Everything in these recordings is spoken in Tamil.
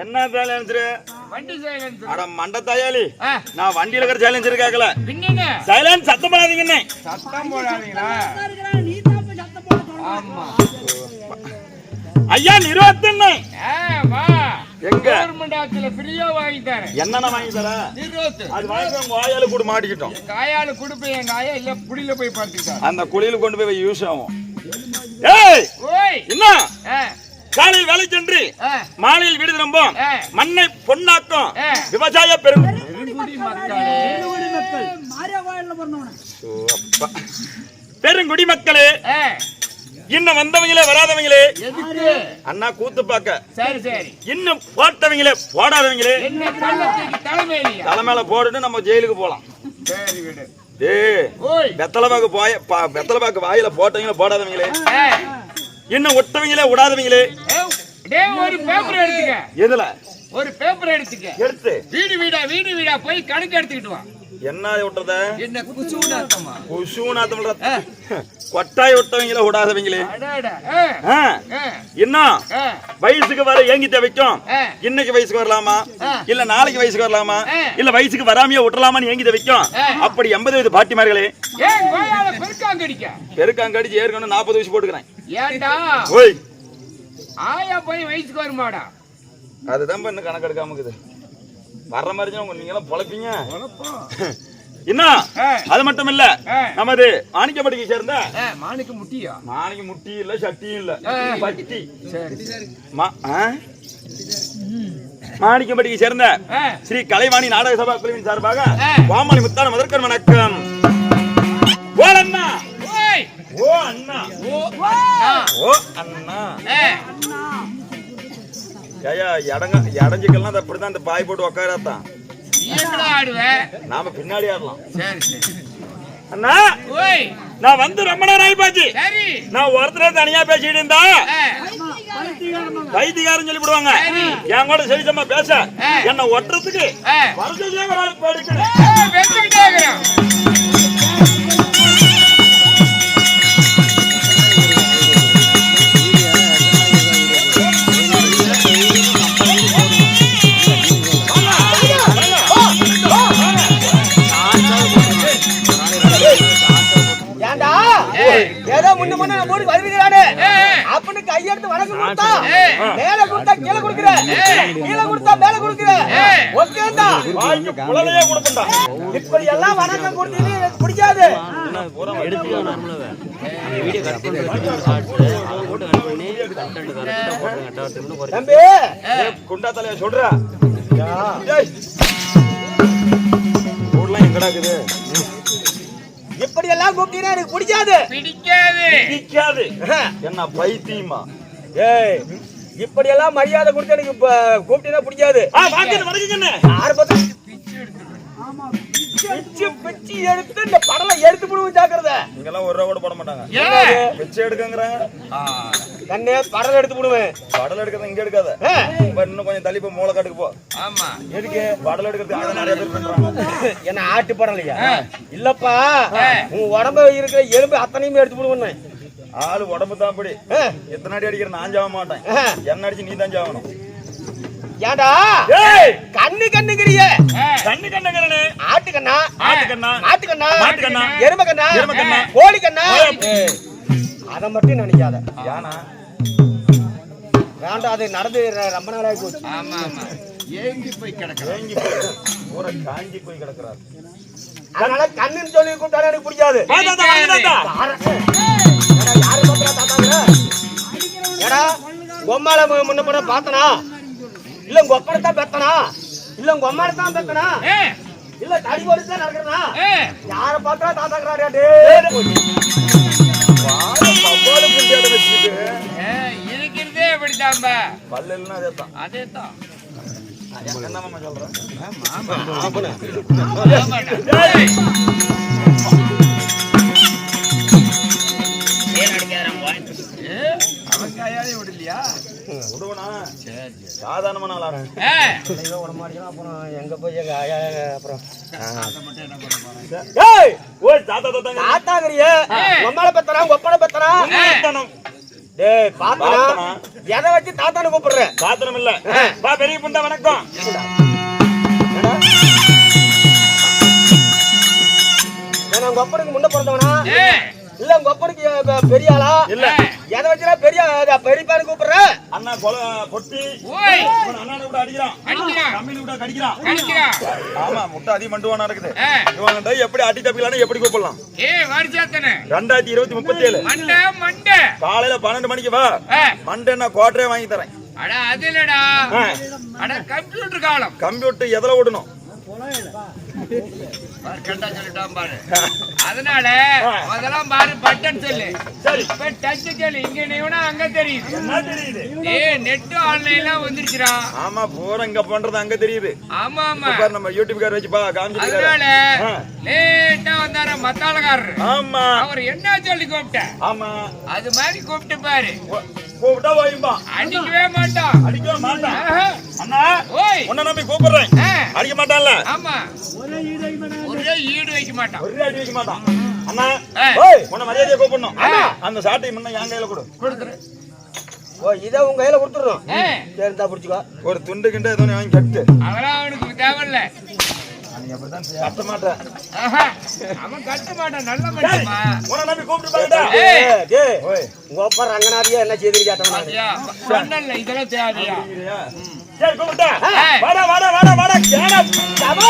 என்ன சைலன்சரு வண்டி சைலன்ஸ் அட மண்ட தயாளி ஆ, நான் வண்டியில இருக்கிற சைலன்சர் கேட்கல பின்னங்க சைலன்ஸ் சத்தம் பண்ணாதீங்கன்னு சத்தம் போடாதீங்களா? ஆமா. ஐயா நிறுவத்துன்னு ஆ, வா. எங்க? கவர்மெண்ட் ஆத்துல ஃப்ரீயா வாங்கி தரேன். என்னென்ன வாங்கி தர? நிறுவத்து அது வாங்கி உங்க வாயால கூட மாட்டிக்கிட்டோம். காயால குடுப்பேன் எங்க ஆயா இல்ல புடியில போய் பார்த்துக்கிட்டான் அந்த குழியில கொண்டு போய் யூஸ் ஆகும். ஏய் ஓய் என்ன காலையில் வேலை சென்று மாலையில் வீடு திரும்பும். மண்ணை பொன்னாக்கும். விவசாய பெரும். பெருங்குடி மக்களே இன்னும் வந்தவங்களே வராதவங்களே. அண்ணா கூத்து பார்க்க. சரி சரி. இன்னும் போட்டவங்களே போடாதவங்களே. என்ன கள்ளத்துக்கு தலைமையிலையா? தலை மேல போட்டுட்டு நம்ம ஜெயிலுக்கு போலாம். சரி விடு. ஏய் ஓய். வெத்தலைபாக்கு போய பா- வெத்தலைபாக்கு வாயில போட்டவங்களே போடாதவங்களே. ஆ, இன்னும் விட்டவங்களே விடாதவங்களே ஒரு பேப்பர் எடுத்துக்க. எதுல? ஒரு பேப்பர் எடுத்துக்க. எடுத்து. வீடு வீடா வீடு வீடா போய் கணக்கு எடுத்துக்கிட்டு வா. என்ன விட்டுறத? என்ன குசுன்னு அர்த்தமா குஷூனாத்தம் கொட்டாய் விட்டவங்களே விடாதவங்களே. ஆ, வயசுக்கு வர ஏங்கி தவிக்கும். இன்னைக்கு வயசுக்கு வரலாமா. இல்ல நாளைக்கு வயசுக்கு வரலாமா. இல்ல வயசுக்கு வராமையே விட்டுறலாமான்னு ஏங்கி தவிக்கும். அப்படி எண்பது வயது பாட்டிமார்களே. பெருக்காங்கடிச்சு ஏற்கனவே நாற்பது வயசு போட்டுக்கிறேன். ஓய். ஆயா போய் வயசுக்கு வருமாடா. அதுதான் இன்னும் கணக்கு எடுக்காம இருக்குது. வர்ற மாதிரி உங்க நீங்க எல்லாம் பொழைப்பீங்க என்ன. அது மட்டும் இல்ல. நமது மாணிக்கப்பட்டிக்கு சேர்ந்த? ஏ, மானுக்கு முட்டியா? மாணிக்க முட்டி இல்ல சட்டியும் இல்ல. பட்டி. சரி. மா- ஆ? மாணிக்கப்பட்டிக்கு சேர்ந்த ஸ்ரீ கலைவாணி நாடக சபா குழுவின் சார்பாக ஆ. வாமொழி முத்தான முதற்கண் வணக்கம். ஓ அண்ணா. ஓ அண்ணா. ஓ அண்ணா. ஏயா இடங்க இடஞ்சிக்கலாம் அது அப்படிதான் இந்த பாய் போட்டு ஆடுவ. நாம பின்னாடி ஆடலாம். அண்ணா. ஓய். நான் வந்து ரொம்ப நேரம் ஆயிப்பாச்சு. சரி. நான் ஒருத்தரே தனியா பேசிட்டு இருந்தா ஆ, வைத்தியக்காரன் சொல்லி விடுவாங்க. என் கூட சரிசமா பேச. என்ன ஒட்டுறதுக்கு ஆ. வணக்கம் கொடுத்தா. மேல கொடுத்தா கீழே கொடுக்குற. கீழே கொடுத்தா மேல கொடுக்குற. ஏய். ஓகேண்டா வாய்க்கு கொடுப்பா இப்படி எல்லாம் வணக்கம் கொடுத்தீங்க எனக்கு பிடிக்காது. தம்பி. குண்டா தலைய சொல்றா. ஏய். ஊர்லாம் எங்கடா இருக்குது? இப்படி எல்லாம் கூப்பிட்டீங்கன்னா எனக்கு பிடிக்காது. பிடிக்காது. பிடிக்காது. என்ன பைத்தியமா? ஏய் இப்படி எல்லாம் மரியாதை கொடுத்து எனக்கு இப்ப கூப்பிட்டீங்கன்னா பிடிக்காது. யார பார்த்தா? பிச்சு பிச்சு எடுத்து இந்த படலை எடுத்து போடுவோம் ஜாக்கிரதை. இங்கெல்லாம் ஒரு ரூபா கூட போட மாட்டாங்க. பிச்சை எடுக்கங்கிறாங்க. கண்ணே படலை எடுத்து போடுவேன். படல் எடுக்கிறத இங்க எடுக்காத. இன்னும் கொஞ்சம் தள்ளி போய் மூளை காட்டுக்கு போ. ஆமா. எதுக்கு? படல் எடுக்கிறது அதை நிறைய பேர் பண்றாங்க. என்ன ஆட்டு படலையா. இல்லப்பா. உன் உடம்பு இருக்கிற எலும்பு அத்தனையுமே எடுத்து போடுவேன் ஆளு உடம்பு தான் அப்படி எத்தனை அடி அடிக்கிற நான் சாக மாட்டேன். என்ன அடிச்சு நீ தான் சாகணும் ஏண்டா ஏய்! கண்ணு கண்ணுங்கிறிய. கண்ணு கண்ணுங்கிறனே. ஆட்டு கண்ணா? ஆட்டு கண்ணா. மாட்டு கண்ணா? மாட்டு கண்ணா. எரும கண்ணா? எருமை கண்ணா. கோழி கண்ணா. அத மட்டும் நினைக்காத. யானா? வேண்டாம் அது நடந்து ரொம்ப நாளாகி போச்சு. ஆமா ஆமா. ஏங்கி போய் கிடக்குறான். தேங்கி போய் பூரா காஞ்சி போய் கிடக்குறாரு அதனால கண்ணுன்னு சொல்லி கூப்பிட்டாலும் எனக்கு பிடிக்காது ஏடா, பொம்மால முன்ன முன்ன பார்த்தனா? இல்ல உங்க ஒப்பனை தான் பெத்தனா? இல்ல உங்க அம்மாவை தான் பெத்தனா? இல்ல தடி போட்டு தான் நடக்கிறனா யார பார்த்தா தாத்தாங்கிறாரு டே வாழை பவ்வாலு குண்டியாட வச்சுக்கிட்டு ஏ, இருக்கிறதே இப்படித்தான்பா. பல்லு இல்லைன்னா அதேதான். அதேதான் என்ன மாமா சொல்றேன் கையாலே விடலையா விடுவனா அப்புறம் எங்க போய் எங்க ஆயா அப்புறம். தாத்தாங்கிறிய? உம்மால பெத்தனா ஒப்பனை பெத்தனா. டேய் பாத்தனா? எதை வச்சு தாத்தான்னு கூப்பிடுற சாத்திரம் இல்ல. வா பெரிய புண்டா வணக்கம்? ஏன்னா உங்க அப்பனுக்கு முன்ன பிறந்தவனா? இல்ல உங்க அப்பனுக்கு பெரிய ஆளா இல்ல. எதை வச்சுடா பெரிய பெரியப்பான்னு கூப்பிடுற? அண்ணா கொலை இவன் அண்ணனை கூட அடிக்கிறான். அடிக்கிறான். தம்பினு கூட கடிக்கிறான். கடிக்கிறான் ஆமா முட்டை அதிகம் மண்டுவானா இருக்குது. எப்படி அடி தப்பிக்கலாம்னு எப்படி கூப்பிடலாம்? ரெண்டாயிரத்தி இருபத்தி முப்பத்தி ஏழு மண்டை மண்டை. காலையில பன்னெண்டு மணிக்கு வா. மண்டை நான் குவார்டரே வாங்கி தரேன். அட அது இல்லடா. ஆ, அட கம்ப்யூட்டர் காலம். கம்ப்யூட்டர் எதுல ஓடணும்? சொல்லிட்டான் பாரு. அதனால. அதெல்லாம் பாரு பட்டன் சொல்லு. இப்ப டச் சொல்லு இங்க நீவனா அங்க தெரியுது. ஏய் நெட் ஆன்லைன்லாம் வந்துருச்சுடா. ஆமா பூரா இங்க பண்றது அங்க தெரியுது. ஆமா ஆமா. பாரு நம்ம யூடியூப் கார வச்சு பா காமிச்சிருக்காரு அதனால. லேட்டா வந்தார மத்தாளக்காரரு? ஆமா. அவர் என்ன சொல்லி கூப்பிட்ட ஆமா. அது மாதிரி கூப்பிட்டு பாரு. கூப்பிட்டா ஓயும்பா அடிக்கவே மாட்டான் அடிக்க மாட்டான். அண்ணா ஓய். உன்னை நம்பி கூப்பிடுறேன். அடிக்க மாட்டான்ல. ஆமா. ஒரே ஈடு வைக்க மாட்டான் ஒரு அடி வைக்க மாட்டான் அண்ணா. ஓய் உன்னை மரியாதையை கூப்பிடணும். ஆமா. அந்த சாட்டை முன்ன என் கையில கொடு. கொடுத்துரு. ஓ இதை உங்க கையில கொடுத்துடுறோம். ஆ, சரி இந்தா பிடிச்சிக்கோ. ஒரு துண்டு கிண்டு எதுவும் வாங்கி கட்டு. அதெல்லாம் அவனுக்கு தேவையில்ல. கட்ட மாட்டேன். ஆஹா, அவன் கட்ட மாட்டான் நல்ல மனுஷமா உன்னை நம்பி கூப்பிட்டு பாருடா. ஏய். ஏய், டேய், ஓய் உங்க அப்பா ரங்கநாதியா என்ன செய்து கேட்டவன்? பண்ணல இதெல்லாம் தேவையா? சரி கூப்பிட்டா. வாடா வாடா வாடா வாடா. கேடா உட்காரு,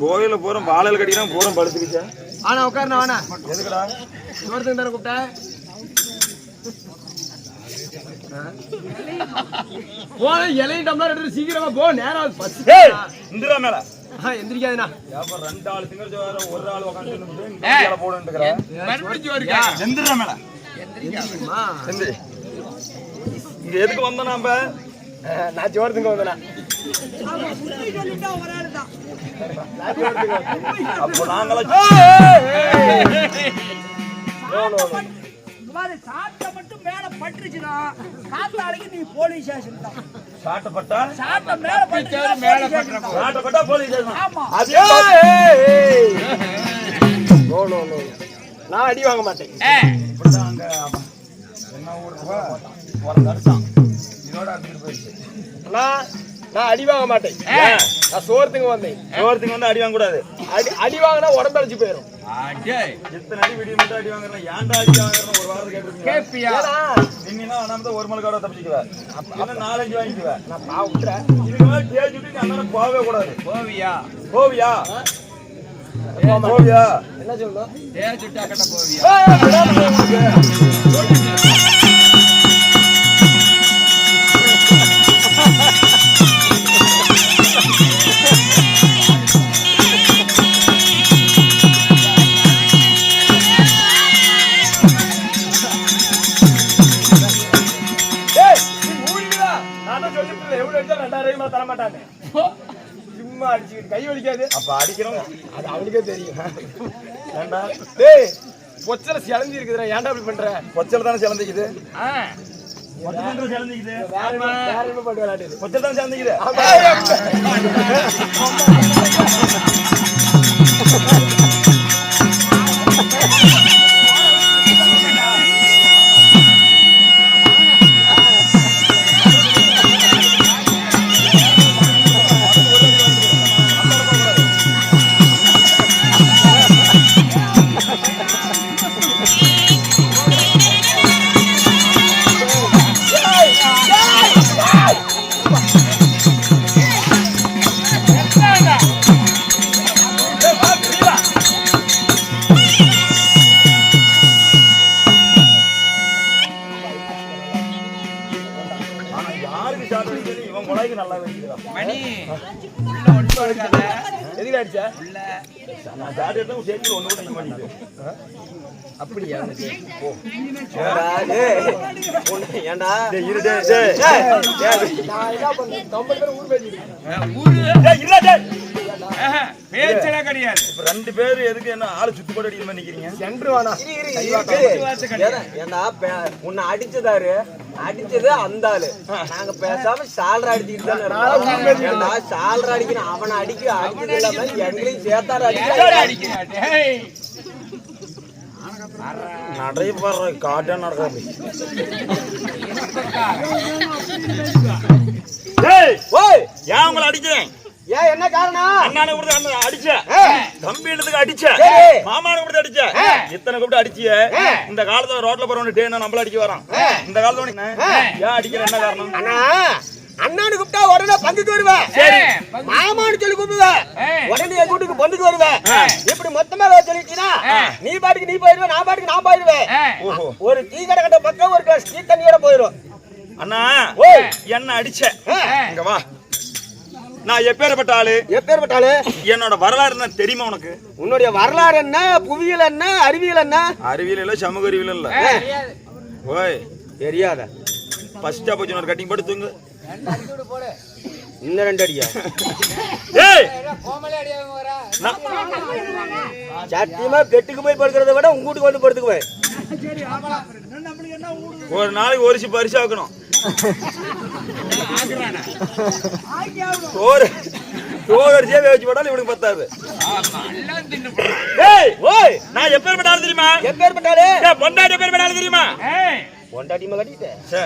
கோயில பூரம் வாழல் கட்டிக்கிறான் பூரம் படுத்துக்கிச்சா? ஆனா உட்காருண்ணா வேணா எதுக்குடா? சோர்த்துக்கு தானே கூப்பிட்டேன் போன இலையும் டம்ளர் எடுத்து சீக்கிரமா போ நேரம் பத்து இந்திரா மேல. எந்திரிக்காதுண்ணா. ரெண்டு ஆள் திங்கர் ஒரு ஆள் உட்காந்து. போடுன்னு? எந்திரா மேல. எந்திரிக்காதுமா எந்திரி. இங்க எதுக்கு வந்தோம் நாம? நான் சோர்த்துங்க வந்தேண்ணா அப்போ நாங்களாம் சாட்டை மட்டும் மேல பட்டுருச்சுன்னா காத்தாளைக்கு நீ போலீஸ் ஸ்டேஷன் தான் சாட்டப்பட்டா சாட்டை மேல பட்டுருச்சுன்னா மேல போலீஸ் ஸ்டேஷன் தான். சாட்டப்பட்டா போலீஸ் ஸ்டேஷன் ஆமா அதே நோ நோ நோ நான் அடி வாங்க மாட்டேன் அங்க ஆமா. என்ன ஊருக்கு வா? ஒரு நான் அடி வாங்க மாட்டேன். நான் சோர்த்துக்கு வந்தேன் சோரத்துக்கு வந்து அடி வாங்க கூடாது அடி அடி வாங்கினா உடம்பு அடிச்சு போயிடும் எத்தனை அடி வெடி மட்டும் அடி வாங்குறேன் ஏன்டா அடி வாங்குறேன் ஒரு வாரம் நீங்கன்னா அண்ணாம ஒரு மணிக்கார தப்பிச்சுக்குவேன் இன்னும் நாலஞ்சு வாங்கிக்குவேன் நான் விட்டுறேன் இதுக்கு மேல விட்டு அண்ணனை போகவே கூடாது போவியா? போவியா போவியா என்ன சொல்லணும் ஏன் சுட்டா கட்ட போவியா? அடிக்கிறோம் அது அவனுக்கே தெரியும். ஏன்டா டேய் பொச்சல சிலந்தி இருக்குதுடா ஏன்டா இப்படி பண்ற? கொச்சல் தானே சிலந்திக்குது ஆ, கொச்சல் சிலந்திக்குது அடிச்ச. நான் எடுத்தா சேர்த்து கூட அப்படியா? டேய், இரு நான் என்ன பண்ணேன் ஊர் டேய். ஆஹா, பேச்செல்லாம் கிடையாது. இப்ப ரெண்டு பேர் எதுக்கு என்ன ஆளு சுத்தி போட்டு அடிக்கிற மாதிரி நிக்கிறீங்க? ஏன்னா உன்னை அடிச்சதாரு அடிச்சது அந்த ஆளு. நாங்க பேசாம சால்ரா அடிச்சுக்கிட்டு சால்ரா அடிக்கணும். அவனை அடிக்க அடிச்சது இல்லாம எங்களையும் சேர்த்தாரு அடிக்க நடைபெற காட்டா நடக்காது ஏன் உங்களை அடிக்கிறேன்? ஏன் என்ன காரணம்? அண்ணானை அண்ணன் அடிச்ச. தம்பி எடுத்துக்கு அடிச்ச. மாமான கொடுத்து அடிச்ச. இத்தனை கூப்பிட்டு அடிச்சிய. இந்த காலத்துல ரோட்ல போறவனு டே நம்மள அடிக்க வரான்? இந்த காலத்துல ஏன் அடிக்கிற? என்ன காரணம்? அண்ணா அண்ணானு கூப்பிட்டா உடனே பங்குக்கு வருவேன் மாமான்னு சொல்லி கூப்பிடுவேன். உடனே என் வீட்டுக்கு பந்துக்கு வருவேன் இப்படி மொத்தமா சொல்லிட்டீங்கன்னா நீ பாட்டுக்கு நீ போயிருவேன் நான் பாட்டுக்கு நான் போயிருவேன் ஒரு டீ கடை கட்ட பக்கம் ஒரு கிளாஸ் டீ தண்ணியோட போயிரும். அண்ணா என்ன அடிச்ச? இங்க வா. நான் எப்பேற்பட்ட ஆளு? எப்பேற்பட்டாலு என்னோட வரலாறு என்ன தெரியுமா உனக்கு? உன்னுடைய வரலாறு என்ன? புவியியல் என்ன? அறிவியல் என்ன? அறிவியல் இல்ல சமூக அறிவியல் இல்ல. ஓய். தெரியாத. ஃபர்ஸ்டா போச்சு ஒரு கட்டிங் போட்டு தூங்கு. இன்னும் ரெண்டு அடியா? ஏய்! சத்தியமா கெட்டுக்கு போய் படுக்கிறத விட உங்க வீட்டுக்கு வந்து படுத்துக்குவேன். சரி ஆமா நம்மளுக்கு என்ன ஊடு ஒரு நாளைக்கு ஒரு சிப்பு அரிசி ஆக்கணும். சோறு சோறு அரிசியே வேவிச்சு போட்டாலும் இவனுக்கு பத்தாது. ஏய் ஓய் நான் எப்பேற்பட்ட ஆளு தெரியுமா? எப்பேற்பட்டாலு ஏய், பொண்டாட்டி எப்பேற்பட்ட ஆளு தெரியுமா? ஏய், பொண்டாட்டிமா கட்டிட்டேன் சே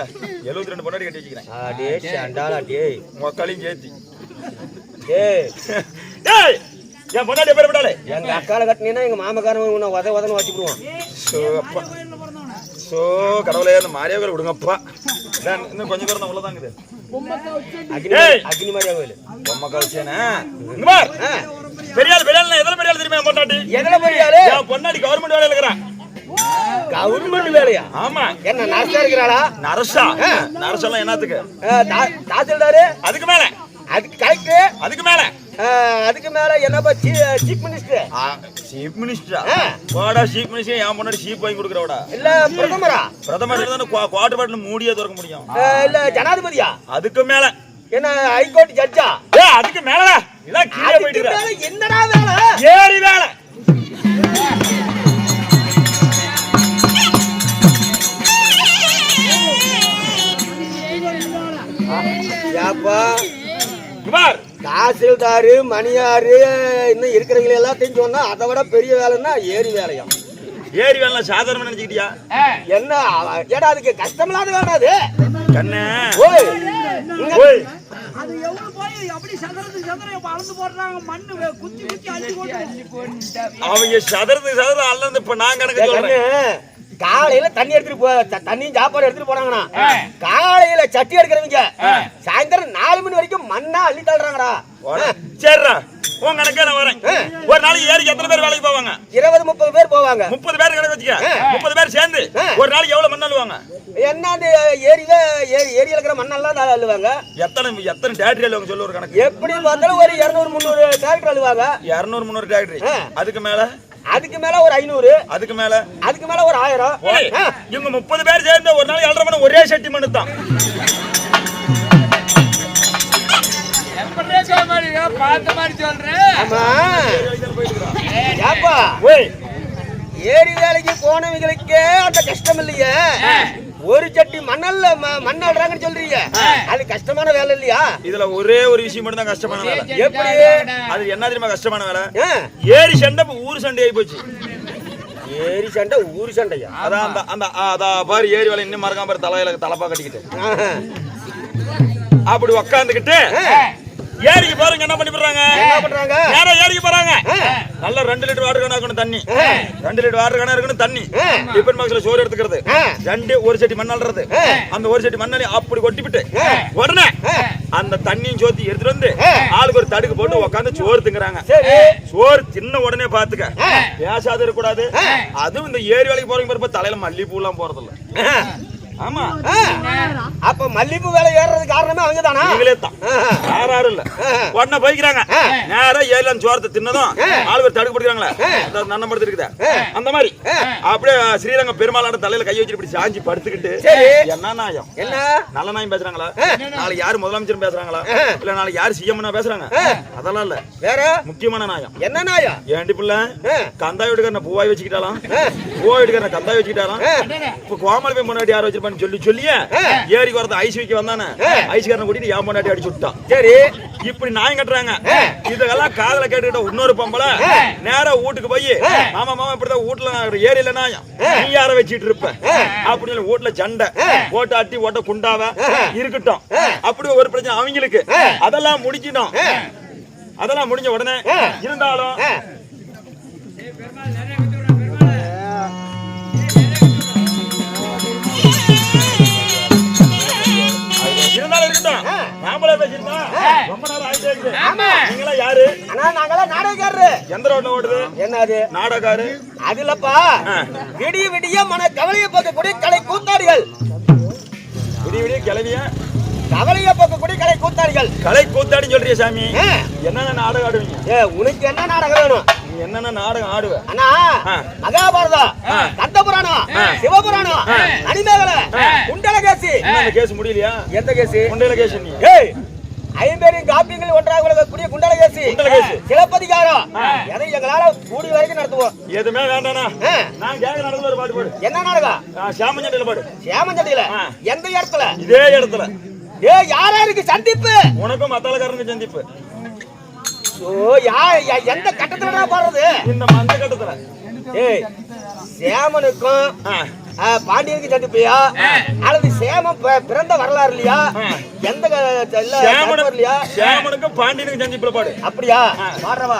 எழுபத்தி ரெண்டு பொண்டாட்டி கட்டி வச்சுக்கிறேன். அடே சண்டாலா டேய். மொக்காலையும் சேர்த்தி. டேய். ஏய் என் பொண்டாட்டி எப்பேற்பட்ட ஆளு எங்க அக்கால கட்டினீங்கன்னா எங்க மாமக்காரன் உன்னை உத உதன்னு வச்சுக்கிடுவான் சோ கடவுளே அந்த மாரியாவில் விடுங்கப்பா இன்னும் கொஞ்சம் பேர் தான் உள்ளதாங்குது அக்னி மாதிரியா கோயில் பொம்மை கழிச்சேனே இங்க பார்! பெரிய ஆள் பெரிய ஆள் எதில் பெரிய ஆள் தெரியுமா என் பொண்டாட்டி? எதுல பெரியாரு என் பொண்டாட்டி கவர்மெண்ட் வேலையில இருக்கிறான் கவர்மெண்ட் வேலையா? ஆமா. என்ன நர்ஸா இருக்கிறாளா? நரசா. நரசெல்லாம் என்னத்துக்கு? தாசில்தாரு? அதுக்கு மேல. அதுக்கு கலெக்டர் அதுக்கு மேல. அதுக்கு மேல என்னப்பா சீஃப் மினிஸ்டர்? சீஃப் மினிஸ்டரா. வாடா சீஃப் மினிஸ்டர் என் முன்னாடி சீப் வாங்கி கொடுக்குறவடா இல்ல பிரதமரா? பிரதமர் தானே குவார்டர் பாட்டில் மூடியே திறக்க முடியும். இல்ல ஜனாதிபதியா? அதுக்கு மேல. என்ன ஹைகோர்ட் ஜட்ஜா? ஏ அதுக்கு மேலடா. இதான் கீழே போயிட்டு மேல என்னடா வேலை? ஏறி வேலை. தாசில்தாரு மணியாரு இன்னும் இருக்கிறவங்க எல்லாத்தையும் சொன்னா அதை விட பெரிய வேலைன்னா ஏரி வேலையா? ஏறி வேலை சாதாரணமா நினைச்சுக்கிட்டியா? என்ன ஏடா அதுக்கு கஷ்டமில்லாத வேலை அது. கண்ணே. ஓய். ஓய். அது எவ்வளவு போய் அப்படி சதுரத்துக்கு சதுரம்? இப்ப அளந்து போடுறாங்க மண்ணு வே- குத்தி குத்தி அள்ளி போட்டு. அவங்க சதுரத்துக்கு சதுரம் அல்லது இப்ப நான் கணக்கு சொல்றேன். காலையில தண்ணி எடுத்துட்டு போ தண்ணியும் சாப்பாடு எடுத்துட்டு போனாங்கண்ணா. ஆ. காலையில சட்டி எடுக்கிறவங்க. சாயந்தரம் நாலு மணி வரைக்கும் மண்ணா அள்ளி தள்ளுறாங்கடா. சரிடா உன் கணக்கே நான் வரேன். ஒரு நாளைக்கு ஏரிக்கு எத்தனை பேர் வேலைக்கு போவாங்க? இருபது முப்பது பேர் போவாங்க. முப்பது பேர் கணக்கு வச்சுக்க. முப்பது பேர் சேர்ந்து. ஒரு நாளைக்கு எவ்வளவு மண் அள்ளுவாங்க? என்ன அந்த ஏரியில ஏரி ஏரியில இருக்கிற மண்ணெல்லாம் தான் அள்ளுவாங்க. எத்தனை எத்தனை டேட்டரி அள்ளுவாங்க சொல்லு ஒரு கணக்கு. எப்படி பார்த்தாலும் ஒரு இருநூறு முந்நூறு டிராக்டர் அள்ளுவாங்க. இருநூறு முந்நூறு டேட்டரி ஆ. அதுக்கு மேல? அதுக்கு மேல ஒரு ஐநூறு. அதுக்கு மேல? அதுக்கு மேல ஒரு ஆயிரம். ஓய், ஆ. இவங்க முப்பது பேர் சேர்ந்து ஒரு நாளைக்கு அல்ற மணி ஒரே சட்டி மண்ணு தான் பார்த்த மாதிரி சொல்றேன் ஆமா. ஏப்பா? ஓய் ஏரி வேலைக்கு போனவங்களுக்கே அந்த கஷ்டம் இல்லையே. ஒரு சட்டி மண்ணல்ல ம- மண் அள்ளுறாங்கன்னு சொல்றீங்க அது கஷ்டமான வேலை இல்லையா? இதுல ஒரே ஒரு விஷயம் மட்டும் தான் கஷ்டமான வேலை. எப்படி? அது என்ன தெரியுமா கஷ்டமான வேலை. ஏரி சண்டை இப்ப ஊர் சண்டை ஆகி போச்சு. ஏரி சண்டை ஊரு சண்டையா? அதான் அந்த அந்த ஆ, அதா பாரு ஏரி வேலை இன்னும் மறக்காம பாரு தலையில தலப்பா கட்டிக்கிட்டு. அப்படி உக்காந்துக்கிட்டு ஏரிக்கு பாருங்க என்ன பண்ணி என்ன பண்றாங்க? நேரா ஏரிக்கு போறாங்க. நல்ல ரெண்டு லிட்டர் வாட்டர் கணக்கு இருக்கணும் தண்ணி. ரெண்டு லிட்டர் வாட்டர் கணக்கு இருக்கணும் தண்ணி. டிஃபன் பாக்ஸ்ல சோறு எடுத்துக்கிறது. ரெண்டு ஒரு சட்டி மண் அள்ளுறது. அந்த ஒரு சட்டி மண்ணை அப்படி கொட்டிவிட்டு உடனே அந்த தண்ணியும் சோத்தி எடுத்துட்டு வந்து ஆளுக்கு ஒரு தடுக்கு போட்டு உட்காந்து சோறு திங்குறாங்க சோறு தின்ன உடனே பாத்துக்க. பேசாத இருக்கக்கூடாது. அதுவும் இந்த ஏரி வேலைக்கு போறவங்க பாருப்ப தலையில மல்லிப்பூ எல்லாம் போறது இல்ல ஆமா. அப்ப மல்லிப்பூ விலை ஏறுறது காரணமே அவங்க தானா நீங்களே தான் யார் யாரும் இல்ல உடனே போய்க்கிறாங்க. நேரா ஏழு சோரத்தை தின்னதும் ஆளு பேர் தடுக்க பிடிக்கிறாங்களே. நன்னம் படுத்து இருக்குதே? அந்த மாதிரி. அப்படியே ஸ்ரீரங்க பெருமாளான தலையில கை வச்சுட்டு இப்படி சாஞ்சி படுத்துக்கிட்டு. என்ன நாயம்? என்ன? நல்ல நாயம் பேசுறாங்களா? நாளைக்கு யாரு முதலமைச்சர் பேசுறாங்களா? இல்ல நாளைக்கு யாரு சிஎம் பேசுறாங்க? அதெல்லாம் இல்ல. வேற? முக்கியமான நாயம். என்ன நாயா ஏண்டி புள்ள. கந்தாய் வீட்டுக்காரன பூவாய் வச்சுக்கிட்டாலாம். பூவாய் வீட்டுக்காரன கந்தாய் வச்சுக்கிட்டாலாம். இப்ப கோமல் போய் முன்னாடி யார் வச்சிருப்பான்னு சொல்லி சொல்லியே ஏரிக்கு வரது ஐஸ் வைக்க வந்தானே. ஐஸ்காரனை கூட்டிட்டு என் முன்னாடி அடிச்சு விட்டான் சரி. இப்படி நாயம் கட்டுறாங்க. இதெல்லாம் காதுல கேட்டுக்கிட்ட இன்னொரு பொம்பளை நேரா வீட்டுக்கு போய் மாமா மாமா இப்படிதான் வீட்டுல ஏரியில நாயம் நீ யார வச்சிட்டு இருப்ப? அப்படின்னு வீட்டுல சண்டை. ஓட்ட அட்டி ஓட்ட குண்டாவ இருக்கட்டும். அப்படி ஒரு பிரச்சனை அவங்களுக்கு. அதெல்லாம் முடிச்சிட்டோம் அதெல்லாம் முடிஞ்ச உடனே இருந்தாலும் இருக்கட்டும். நாமளே ரொம்ப நேரம் ஆயிட்டே இருக்குது. நீங்களா யாரு? நாங்கெல்லாம் நாடகக்காரரு. எந்த ரோட்ல ஓடுது? என்னது? நாடகாரு அதுலப்பா ஆ. விடிய விடிய மன கவலையை போக்கக்கூடிய கலை கூத்தாடிகள். விடிய விடிய கிளவிய? கவலையை போக்கக்கூடிய கலை கூத்தாடிகள். கலை கூத்தாடின்னு சொல்றிய சாமி. என்னென்ன நாடகம் ஆடுவீங்க? ஏ உனக்கு என்ன நாடகம் வேணும்? என்னென்ன நாடகம் ஆடுவ அண்ணா. மகாபாரதம். கந்த புராணம் சிவபுராணம் அணிமேகலை குண்டலகேசி. இன்னும் கேஸ் முடியலையா? எந்த கேசி குண்டையில கேஸ் நீ. ஏய் ஐம்பேரின் காப்பியங்கள் ஒன்றாக விளக்கக்கூடிய குண்டலகேசி. குண்டலகேசி. சிலப்பதிகாரம். எதை எங்களால கூடிய வரைக்கும் நடத்துவோம்? எதுவுமே வேண்டானா. நான் கேட்க நடந்து ஒரு பாட்டு பாடு. என்ன நாடகம்? ஆ, சாமஞ்சண்டையில பாடு. சேமஞ்சட்டியில. எந்த இடத்துல? இதே இடத்துல. ஏ யாராருக்கு சந்திப்பு? உனக்கும் மத்தாளக்காரனுக்கு சந்திப்பு. ஓ யா எந்த கட்டத்துல பாடுறது? இந்த மந்த கட்டத்துல ஏய் சேமனுக்கும் பாண்டியனுக்கு சந்திப்பியா அல்லது சேமம் பிறந்த வரலாறு இல்லையா? எந்த இல்லையா? சேமனுக்கும் பாண்டியனுக்கு சந்திப்புல பாடு. அப்படியா? பாடுறவா.